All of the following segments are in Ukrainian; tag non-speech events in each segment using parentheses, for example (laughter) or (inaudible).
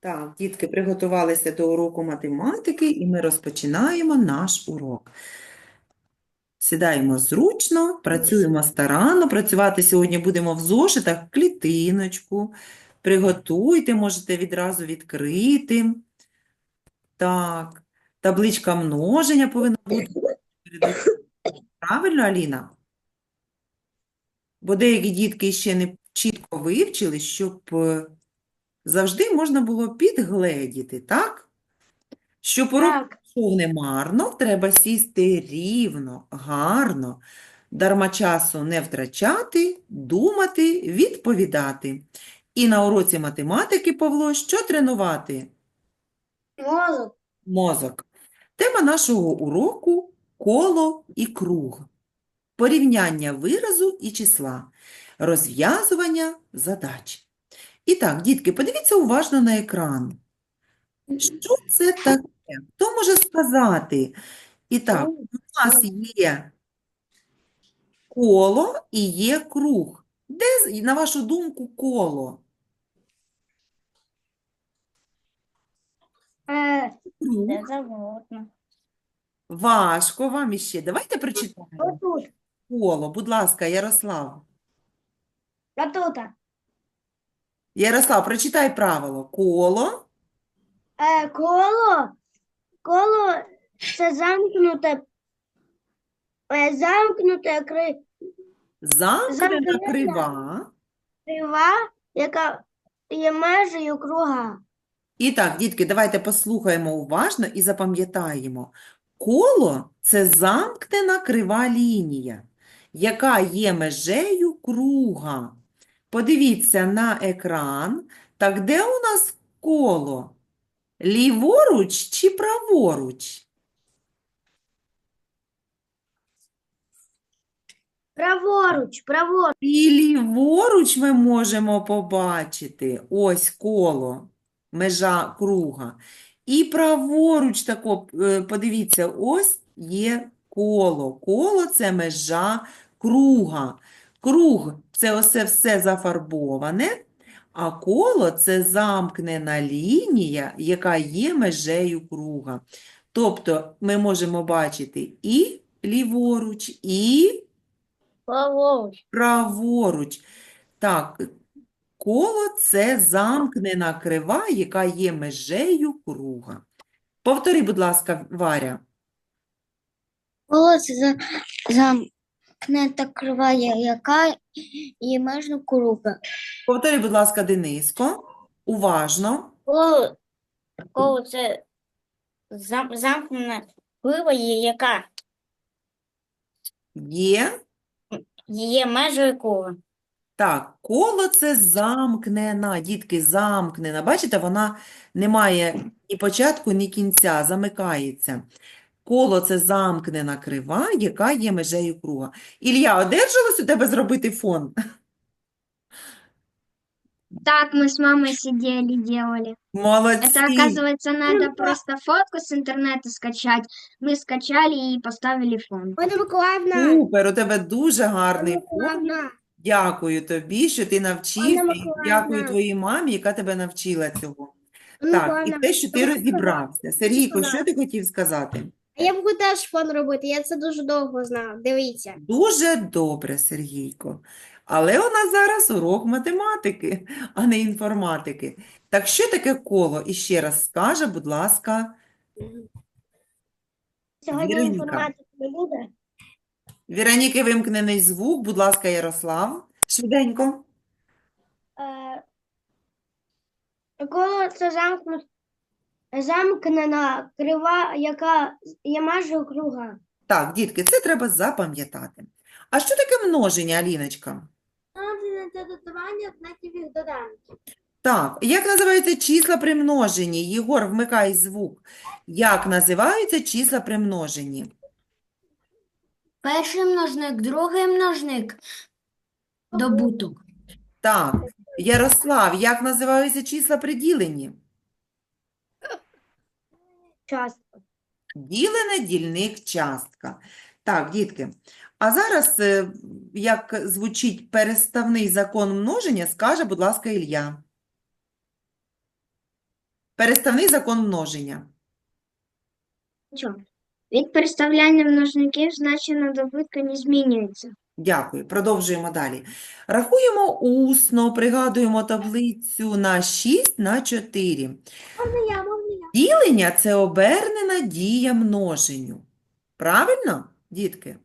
Так, дітки приготувалися до уроку математики, і ми розпочинаємо наш урок. Сідаємо зручно, працюємо старанно. Працювати сьогодні будемо в зошитах клітиночку. Приготуйте, можете відразу відкрити. Так, табличка множення повинна бути. Правильно, Аліна? Бо деякі дітки ще не чітко вивчили, щоб е, завжди можна було підгледіти, так? Щоб урок пішов немарно, треба сісти рівно, гарно, дарма часу не втрачати, думати, відповідати. І на уроці математики, Павло, що тренувати? Мозок. Мозок. Тема нашого уроку – коло і круг. Порівняння виразу і числа. Розв'язування задач. І так, дітки, подивіться уважно на екран. Що це таке? Хто може сказати? І так, у нас є коло і є круг. Де, на вашу думку, коло? Е, Круг. Де завгодно. Важко вам іще. Давайте прочитаємо. Коло, будь ласка, Ярослав. Отут. Ярослав, прочитай правило. Коло, Е, коло. Коло це замкнуте. Е, замкнуте кри, замкнена Замкнена. крива. крива, яка є межею круга. І так, дітки, давайте послухаємо уважно і запам'ятаємо. Коло – це замкнена крива лінія, яка є межею круга. Подивіться на екран. Так де у нас коло? Ліворуч чи праворуч? Праворуч, праворуч. І ліворуч ми можемо побачити ось коло, межа круга. І праворуч тако, е, подивіться, ось є коло. Коло – це межа круга. Круг – це оце все зафарбоване, а коло – це замкнена лінія, яка є межею круга. Тобто ми можемо бачити і ліворуч, і Праворуч. Праворуч. Так, коло – це замкнена крива, яка є межею круга. Повтори, будь ласка, Варя. Коло це за, замкнута крива, яка є межею круга. Повтори, будь ласка, Дениско. Уважно. Коло, коло це зам, замкнена крива, є- яка Є. є межею круга. Так, коло – це замкнена, дітки, замкнена. Бачите, вона не має ні початку, ні кінця, замикається. Коло – це замкнена крива, яка є межею круга. Ілля, одержалось у тебе зробити фон? Так, мы с мамой сидели, делали. Молодці. Это, оказывается, надо просто фотку с интернета скачать. Мы скачали и поставили фон. Ольга Миколаївна, Супер, у тебе дуже гарний фон. Миколаївна, Дякую тобі, що ти навчився, і Миколаївна. дякую твоїй мамі, яка тебе навчила цього. Так, і Миколаївна, те, що ти Миколаївна, розібрався. Сергійко, що сказати. ти хотів сказати? Я буду теж фон робити, я це дуже довго знав. Дивіться. Дуже добре, Сергійко. Але у нас зараз урок математики, а не інформатики. Так що таке коло? І ще раз скаже, будь ласка, Сьогодні Віроніка. інформатики не буде. Віроніки вимкнений звук, будь ласка, Ярослав, швиденько. Е, Коло це замкнут, замкнена крива, яка є межею круга. Так, дітки, це треба запам'ятати. А що таке множення, Аліночка? Це додавання знаків доданків. Так, як називаються числа при множенні? Єгор, вмикай звук. Як називаються числа при множенні? Перший множник, другий множник, добуток. Так, Ярослав, як називаються числа при діленні? Часто. Ділене, дільник, частка. Так, дітки, А зараз, е, як звучить переставний закон множення, скаже, будь ласка, Ілля. Переставний закон множення. Що? Від переставляння множників значення добутка не змінюється. Дякую. Продовжуємо далі. Рахуємо усно, пригадуємо таблицю на 6 на 4. Можна можна я? Ділення – це обернена дія множенню. Правильно, дітки?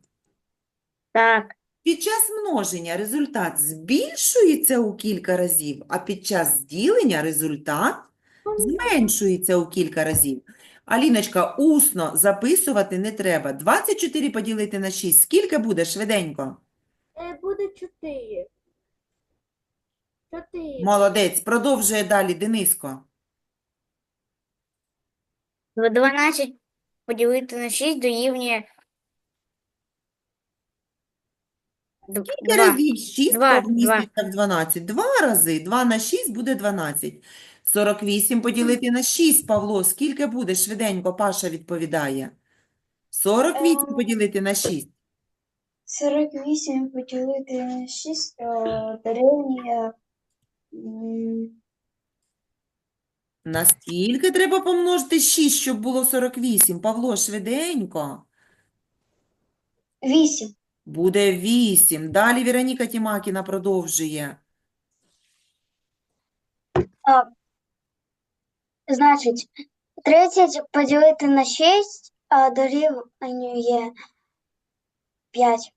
Так. Під час множення результат збільшується у кілька разів, а під час ділення результат зменшується у кілька разів. Аліночка, усно записувати не треба. 24 поділити на 6. Скільки буде швиденько? Е, Буде 4. 4. Молодець. Продовжує далі Дениско. 12 поділити на 6 дорівнює Скільки разів 6 Два, в 12? Два рази. 2 на 6 буде 12. 48 поділити на 6, Павло. Скільки буде? Швиденько, Паша відповідає. 48 Е, поділити на 6. 48 поділити на 6 е, дорівнює м, На скільки треба помножити 6, щоб було 48? Павло, швиденько. 8. Буде 8. Далі Віроніка Тімакіна продовжує. Значить, 30 поділити на 6 а дорівнює 5.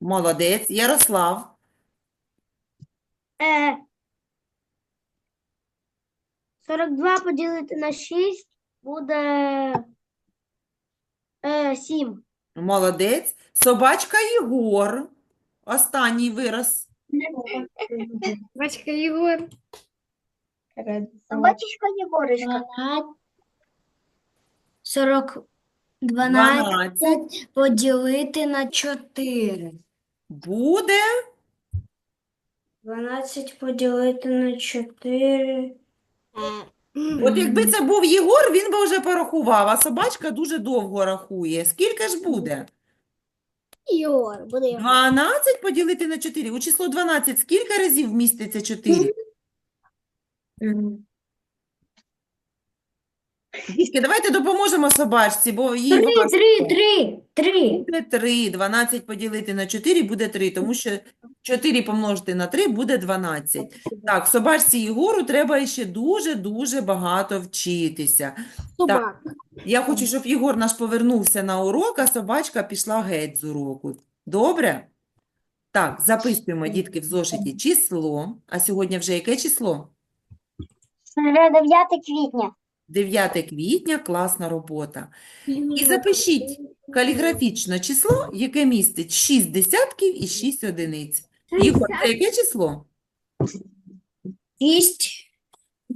Молодець. Ярослав. Е, 42 поділити на 6 буде е, 7. Молодець. Собачка Єгор. Останній вираз. Бачка Єгор. Батюшка Єгорочка. 40, 12. 12 поділити на 4. Буде 12 поділити на 4. От якби це був Єгор, він би вже порахував, а собачка дуже довго рахує. Скільки ж буде? Йор, буде йор. 12 поділити на 4. У число 12 скільки разів міститься 4? Дітки, давайте допоможемо собачці, бо їй 3, важко. 3, 3, 3. Буде 3. 12 поділити на 4 буде 3, тому що 4 помножити на 3 буде 12. Так, собачці Єгору треба ще дуже-дуже багато вчитися. Так, я хочу, щоб Єгор наш повернувся на урок, а собачка пішла геть з уроку. Добре? Так, записуємо, дітки, в зошиті число. А сьогодні вже яке число? 9 квітня. 9 квітня, класна робота. І запишіть каліграфічно число, яке містить 6 десятків і 6 одиниць. Ігор, це яке число? 6,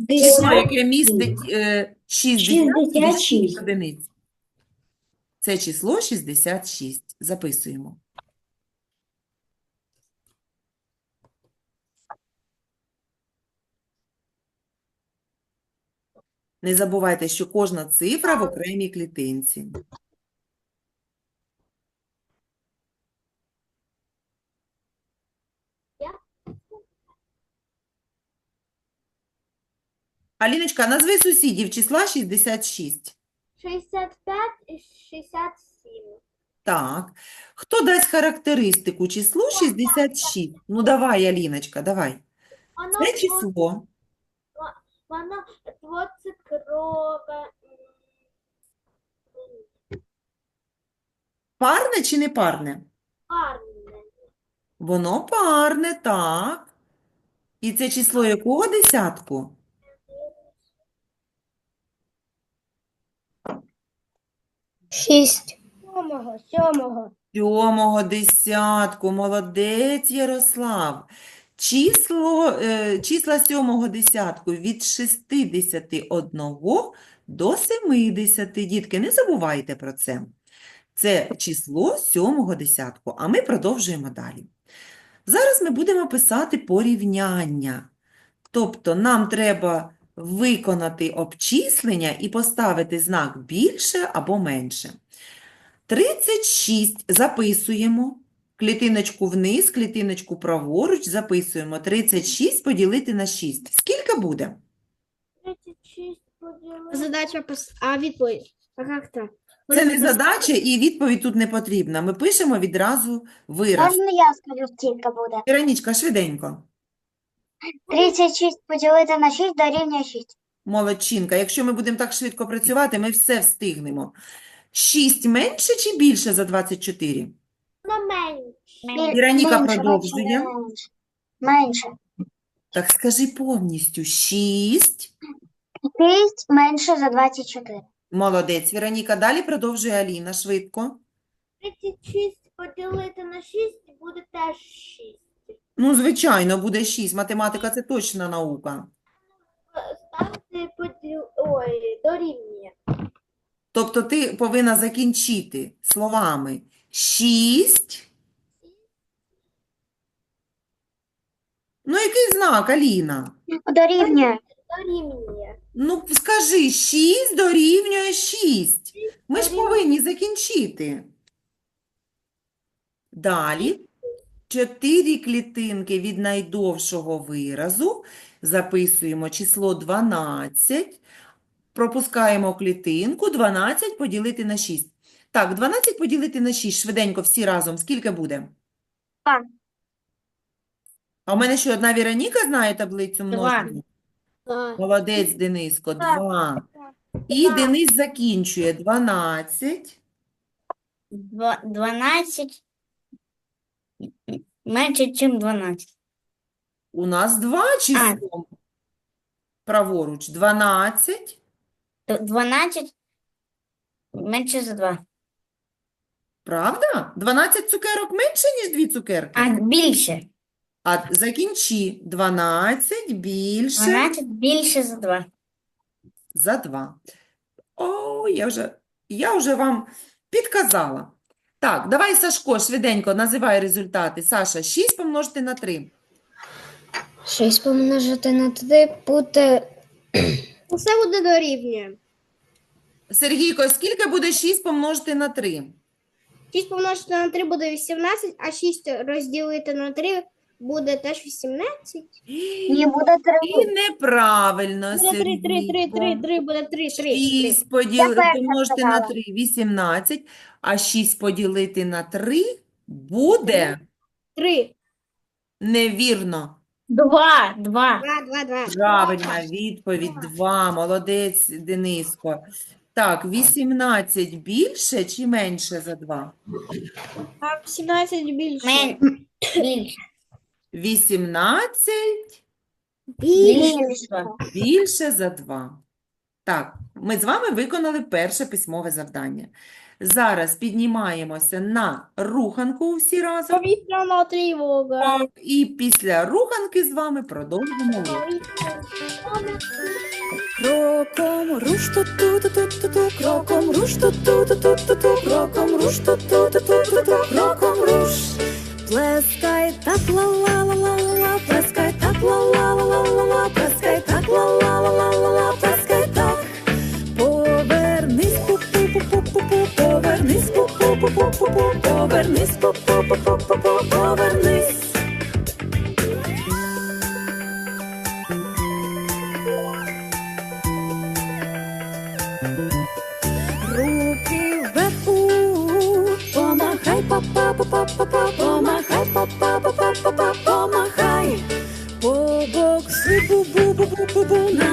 Число, яке містить е, 6 десятків і 6 одиниць. Це число 66. Записуємо. Не забувайте, що кожна цифра в окремій клітинці. Аліночка, назви сусідів числа 66. 65 і 67. Так. Хто дасть характеристику числу 66? Ну, давай, Аліночка, давай. Це число. Воно двоцифрове. Парне чи не парне? Парне. Воно парне, так. І це число якого десятку? Шість. Сьомого, сьомого. Сьомого десятку. Молодець, Ярослав. Число, е, числа сьомого десятку від 61 до 70. Дітки, не забувайте про це. Це число сьомого десятку, а ми продовжуємо далі. Зараз ми будемо писати порівняння. Тобто нам треба виконати обчислення і поставити знак більше або менше. 36 записуємо. Клітиночку вниз, клітиночку праворуч, записуємо 36 поділити на 6. Скільки буде? 36 поділити. Задача, пос- а відповідь. А як так? Це не задача і відповідь тут не потрібна. Ми пишемо відразу вираз. Можна я скажу, скільки буде? Іронічка, швиденько. 36 поділити на 6 дорівнює 6. Молодчинка. Якщо ми будемо так швидко працювати, ми все встигнемо. 6 менше чи більше за 24? На менше. Менше, продовжує. менше, Менше. Так скажи повністю. 6. 6 менше за 24. Молодець, Вероніка. Далі продовжує Аліна швидко. 36 поділити на 6 буде теж 6. Ну, звичайно, буде 6. Математика – це точна наука. Ставити поділ... Ой, дорівнює. Тобто ти повинна закінчити словами 6. Ну, який знак, Аліна? Дорівнює. Дорівнює. Ну, скажи, 6 дорівнює 6. Ми ж повинні закінчити. Далі. Чотири клітинки від найдовшого виразу. Записуємо число 12. Пропускаємо клітинку. 12 поділити на 6. Так, 12 поділити на 6. Швиденько всі разом. Скільки буде? Два. А у мене що, одна Віроніка знає таблицю Два. множення? Молодець, Дениско, 2. І Денис закінчує 12. Два- 12 менше, ніж 12. У нас два число. Праворуч. 12. Д- 12 менше за 2. Правда? 12 цукерок менше, ніж 2 цукерки. А більше. А закінчи. 12 більше 12 більше за 2. за 2. О, я вже, я вже вам підказала. Так, давай, Сашко, швиденько називай результати. Саша, 6 помножити на 3. 6 помножити на 3 буде... (clears throat) Усе буде дорівнює. Сергійко, скільки буде 6 помножити на 3? 6 помножити на 3 буде 18, а 6 розділити на 3 буде теж 18. Ні, буде 3. І неправильно, Буде 3, 3, 3, 3, 3, буде 3, 3. 6 поділ... перша помножити на сказала. 3 – 18, а 6 поділити на 3 буде 3. невірно. 2. 2. 2, 2, 2. Правильна відповідь 2. Молодець, Дениско. Так, 18 більше чи менше за 2? А 17 більше. Мен... Більше. 18 Більше за 2. більше за 2. Так, ми з вами виконали перше письмове завдання. Зараз піднімаємося на руханку всі разом. Повітряна тривога. І після руханки з вами продовжимо. Кроком руш ту ту ту ту ту ту кроком руш ту ту ту ту ту ту кроком руш ту ту ту ту ту ту кроком руш Плескай так ла ла ла ла ла ла плескай так ла ла ла ла ла ла плескай так ла ла ла ла ла ла плескай так. Повернись пу пу пу пу пу пу повернись пу пу пу пу пу пу повернись пу пу пу пу пу пу повернись помахай, па-па, па-па, па-па, помахай, па-па, па-па, па-па, помахай. Побокси, бу-бу-бу-бу-бу-бу,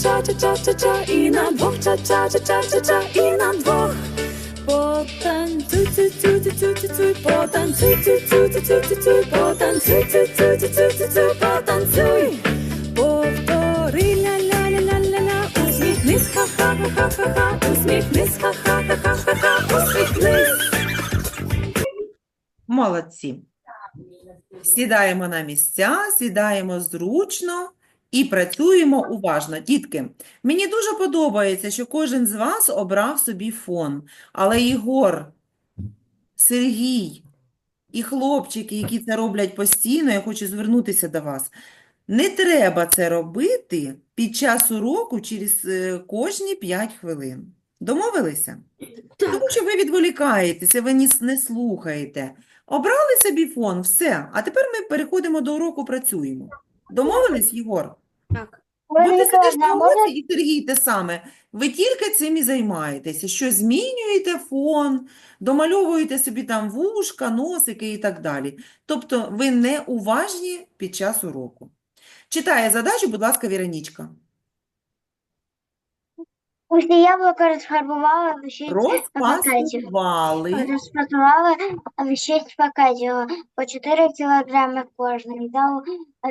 двох ча-ча-ча-ча-ча-ча, і на двох ча-ча-ча-ча-ча-ча, і на двох. Потанцюй, цю цю цю цю цю цю потанцюй, цю цю цю цю цю цю потанцюй, цю цю цю цю цю цю потанцюй. Повтори ля-ля-ля-ля-ля-ля, усміхнись, ха-ха-ха-ха-ха, усміхнись, ха-ха-ха-ха-ха, усміхнись. Молодці. Сідаємо на місця, сідаємо зручно І працюємо уважно. Дітки, мені дуже подобається, що кожен з вас обрав собі фон. Але Ігор, Сергій і хлопчики, які це роблять постійно, я хочу звернутися до вас. Не треба це робити під час уроку через е, кожні 5 хвилин. Домовилися? Тому що ви відволікаєтеся, ви не слухаєте. Обрали собі фон, все. А тепер ми переходимо до уроку, працюємо. Домовились, Єгор? Так. Бо ти сидиш на уроці і Сергій те саме. Ви тільки цим і займаєтеся, що змінюєте фон, домальовуєте собі там вушка, носики і так далі. Тобто ви не уважні під час уроку. Читає задачу, будь ласка, Віронічка. Усі яблука розфарбували в шість пакетів. Розпакували в 6 пакетів по 4 кілограми кожний. Дав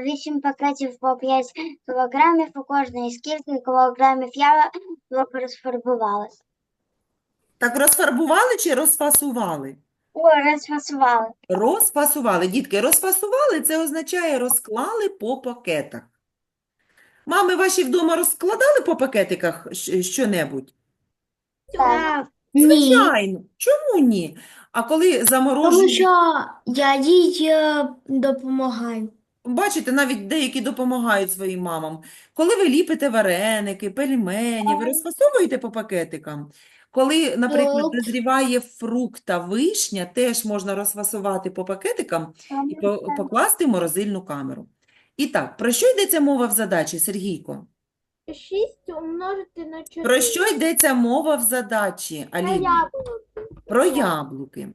8 пакетів по 5 кілограмів у кожний. Скільки кілограмів яблук розфарбували? Так розфарбували чи розфасували? О, розфасували. Розфасували. Дітки, розфасували – це означає розклали по пакетах. Мами ваші вдома розкладали по пакетиках щ- щонебудь? Так. Звичайно. Чому ні? А коли Тому заморожені, що я їй допомагаю. бачите, навіть деякі допомагають своїм мамам. Коли ви ліпите вареники, пельмені, ви розфасовуєте по пакетикам? Коли, наприклад, Так. дозріває фрукт та вишня, теж можна розфасувати по пакетикам і по- покласти в морозильну камеру. І так, про що йдеться мова в задачі, Сергійко? 6 умножити на 4. Про що йдеться мова в задачі, На Аліна? яблуко. Про яблуки.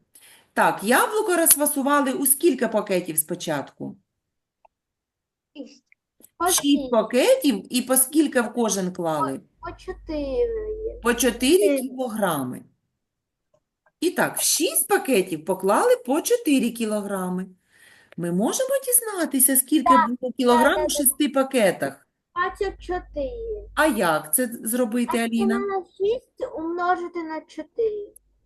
Так, яблуко розфасували у скільки пакетів спочатку? По Шість 6, пакетів і по скільки в кожен клали? по 4. По 4 кілограми. І так, в 6 пакетів поклали по 4 кілограми. Ми можемо дізнатися, скільки було кілограм у 6 пакетах. 24. А як це зробити, Аліна? На 6 умножити на 4.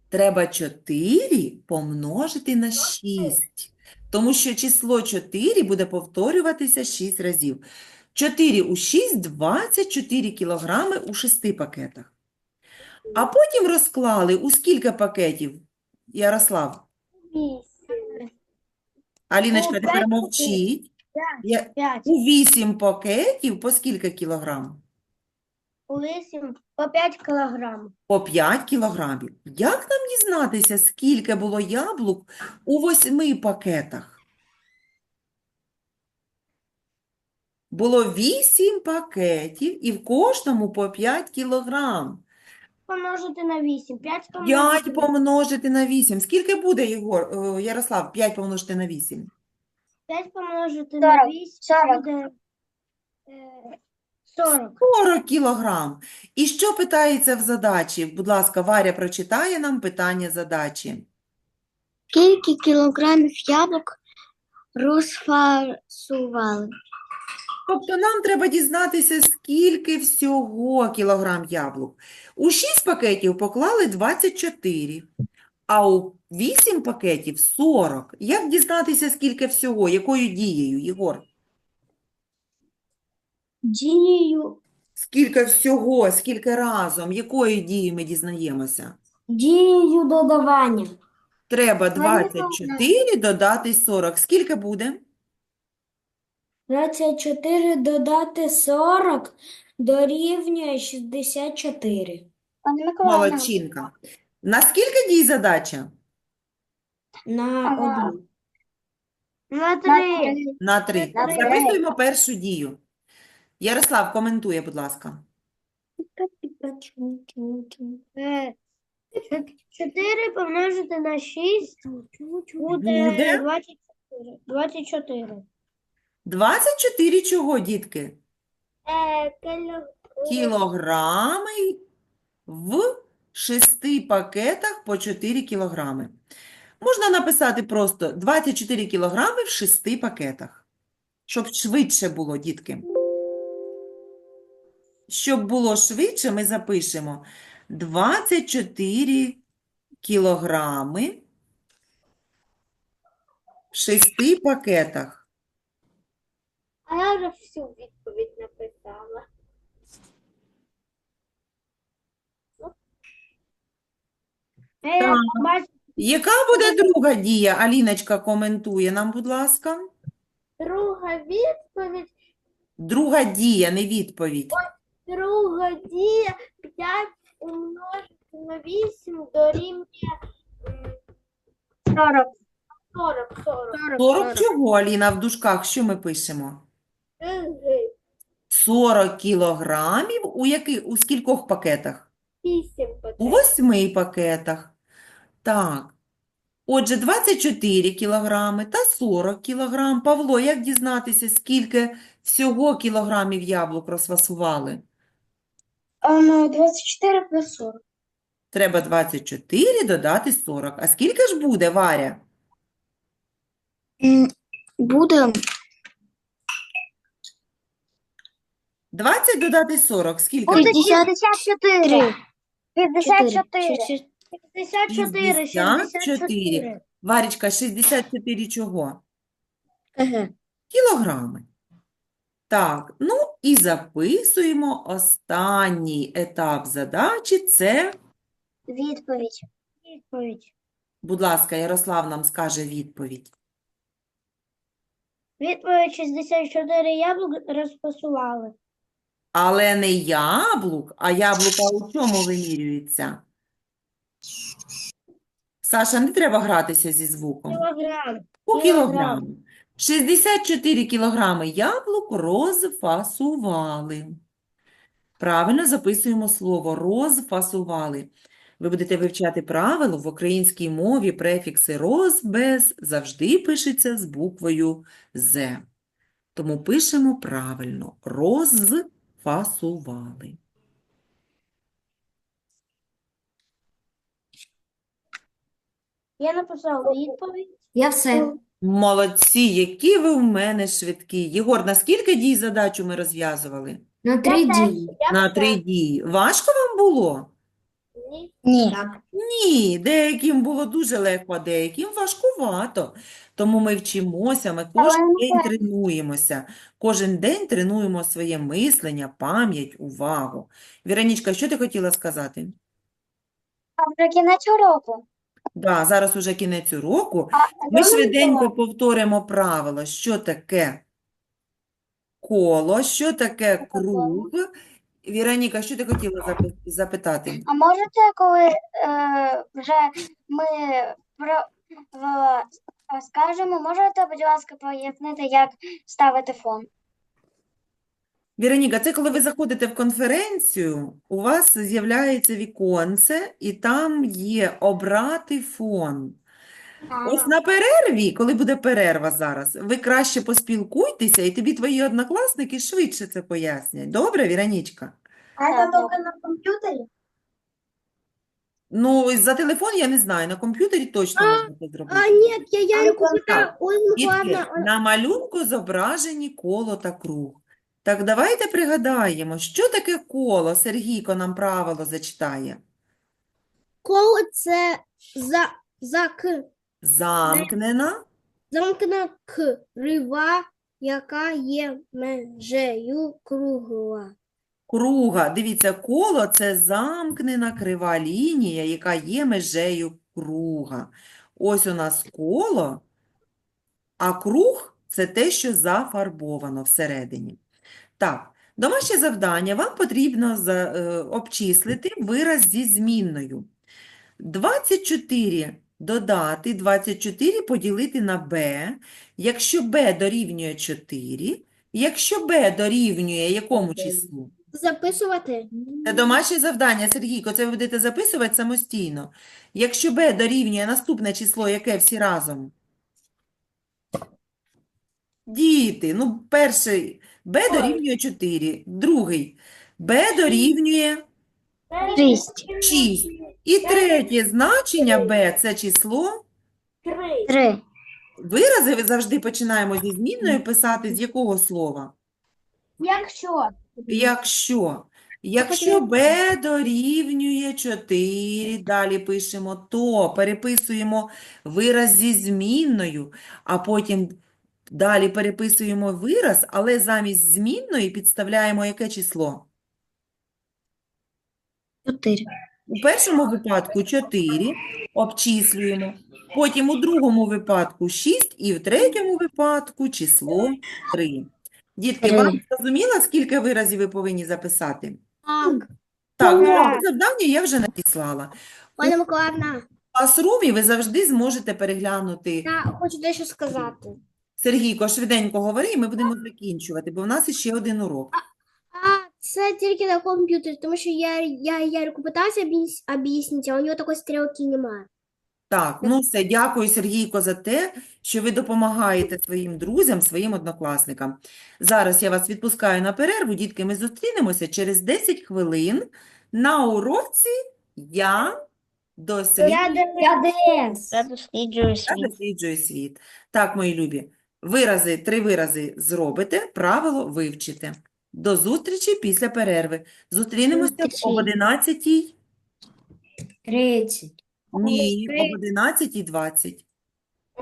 Треба 4 помножити на 6, тому що число 4 буде повторюватися 6 разів. 4 у 6 – 24 кілограми у 6 пакетах. А потім розклали у скільки пакетів, Ярослав? 8. Аліночка Ну, тепер п'ять мовчить. Я- 5. У 8 пакетів по скільки кілограм? У 8 по 5 кілограм. По 5 кілограмів. Як нам дізнатися, скільки було яблук у 8 пакетах? Було 8 пакетів і в кожному по 5 кілограм. Помножити на 8. 5 5 помножити на 8. Скільки буде, Єгор, е, Ярослав, 5 помножити на 8? 5 помножити на 8 40. буде е, 40. 40 кілограм. І що питається в задачі? Будь ласка, Варя прочитає нам питання задачі. Скільки кілограмів яблук розфасували? Тобто нам треба дізнатися, скільки всього кілограм яблук. У 6 пакетів поклали 24, а у 8 пакетів 40. Як дізнатися, скільки всього? Якою дією, Єгор? Дією, Скільки всього, скільки разом, якою дією ми дізнаємося? Дією додавання. Треба Валентина. 24 додати 40. Скільки буде? 24 додати 40 дорівнює 64. пане Миколаївна, Молодчинка. На скільки дій задача? На Ага. одну. на 3. На 3. На три. Записуємо першу дію. Ярослав, коментує, будь ласка. 4 помножити на 6 буде Буде? 24. 24. 24 чого, дітки? Е, кіло- Кілограми в 6 пакетах по 4 кілограми. Можна написати просто 24 кілограми в 6 пакетах, щоб швидше було, дітки. Щоб було швидше, ми запишемо 24 кілограми в 6 пакетах. А я вже всю відповідь написала. Е, Так. Яка буде друга дія? Аліночка коментує нам, будь ласка. Друга відповідь, Друга дія, не відповідь. друга дія 5 умножити на 8 дорівнює м, 40. 40, 40. 40 чого, Аліна, в дужках? Що ми пишемо? Киги. 40 кілограмів у яких, у скількох пакетах? 8 У потрібно. восьми пакетах. Так. Отже, 24 кілограми та 40 кілограм. Павло, як дізнатися, скільки всього кілограмів яблук розфасували? 24 плюс 40. Треба 24 додати 40. А скільки ж буде, Варя? Буде 20 додати 40. Скільки Буде буде? 64. 54. 64. 54. 64. Варічка, 64 чого? КГ. Кілограми. Так, ну і записуємо останній етап задачі. Це, Відповідь. Відповідь. будь ласка, Ярослав нам скаже відповідь. Відповідь 64 яблук розпасували. Але не яблук, а яблука у чому вимірюється? Саша, не треба гратися зі звуком. Кілограм. У Кілограм. 64 кілограми яблук розфасували. Правильно записуємо слово розфасували. Ви будете вивчати правило в українській мові префікси роз, без завжди пишеться з буквою З. Тому пишемо правильно розфасували. Я написала відповідь. Я все. Молодці, які ви в мене швидкі. Єгор, на скільки дій задачу ми розв'язували? На три дії. На три дії. Важко вам було? Ні. Так. Ні, деяким було дуже легко, а деяким важкувато. Тому ми вчимося, ми кожен Але день тренуємося. Кожен день тренуємо своє мислення, пам'ять, увагу. Віронічка, що ти хотіла сказати? А вже кінець уроку. Да, зараз уже кінець уроку. А Ми швиденько повторимо правило, що таке коло, що таке круг. Віроніка, що ти хотіла запи- запитати? А можете, коли е, вже ми про, в, скажемо, можете, будь ласка, пояснити, як ставити фон? Віроніка, це коли ви заходите в конференцію, у вас з'являється віконце, і там є обрати фон. Ось на перерві, коли буде перерва зараз, ви краще поспілкуйтеся, і тобі твої однокласники швидше це пояснять. Добре, Віронічка? А це тільки на комп'ютері? Ну, за телефон я не знаю, на комп'ютері точно можна це зробити. ні, я Ярику питаю, ой, Дітки, на малюнку зображені коло та круг. Так давайте пригадаємо, що таке коло? Сергійко нам правило зачитає. Коло це за, за к, Замкнена, замкнена крива, яка є межею кругла. круга. Дивіться, коло – це замкнена крива лінія, яка є межею круга. Ось у нас коло, а круг – це те, що зафарбовано всередині. Так, домашнє завдання. Вам потрібно за, е, обчислити вираз зі змінною. 24 додати, 24 поділити на b, якщо b дорівнює 4, якщо b дорівнює якому числу? Записувати? Це домашнє завдання, Сергійко, це ви будете записувати самостійно. Якщо b дорівнює наступне число, яке всі разом? Діти, ну перший b дорівнює 4, другий b дорівнює Шість. 6. І третє значення b – це число. Три. Три. Вирази ви завжди починаємо зі змінною писати з якого слова? Якщо Якщо. Якщо b дорівнює 4, далі пишемо, то переписуємо вираз зі змінною, а потім Далі переписуємо вираз, але замість змінної підставляємо яке число? Чотири. У першому випадку 4 обчислюємо, потім у другому випадку 6 і в третьому випадку число 3. Дітки, вам Три. зрозуміло, скільки виразів ви повинні записати? Так. Так, ну, завдання я вже надіслала. Пані Миколаївна, В класрумі ви завжди зможете переглянути. я хочу дещо сказати. Сергійко, швиденько говори, і ми будемо закінчувати, бо в нас ще один урок. Це тільки на комп'ютері, тому що я, я Ярику пытался об'яснити, а у нього такої стрілки немає. Так, ну все, дякую, Сергійко, за те, що ви допомагаєте своїм друзям, своїм однокласникам. Зараз я вас відпускаю на перерву. Дітки, ми зустрінемося через 10 хвилин на уроці «Я досліджую, Я досліджую я досліджую світ». Так, мої любі, вирази, три вирази зробите, правило вивчите. До зустрічі після перерви. Зустрінемося об 11 Тридцять. Ні, об 11.20.